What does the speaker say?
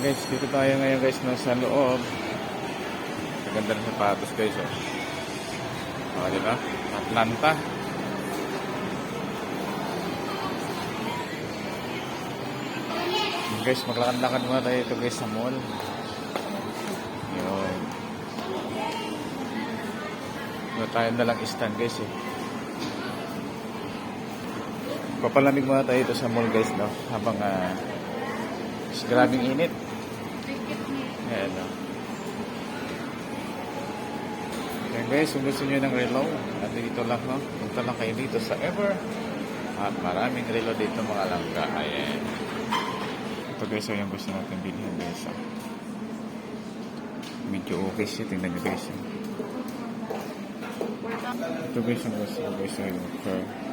guys, dito tayo ngayon guys nasa loob. Maganda ng sapatos guys oh. Oh, di? Atlanta. Yun, guys, maglakad-lakad muna tayo ito guys sa mall. Yun. Ito tayo na lang stand guys eh. Papalamig muna tayo ito sa mall guys no. Habang ah is grabing init. Ayan no. Ayan guys, kung gusto nyo ng relo, dito lang no. Punta lang kayo dito sa Ever. At maraming relo dito mga langga. Ayan. Ito guys, so yung gusto natin bilhin guys. ah. Medyo okay siya. Tingnan nyo guys. ah. Ito guys yung gusto ko guys. So yung.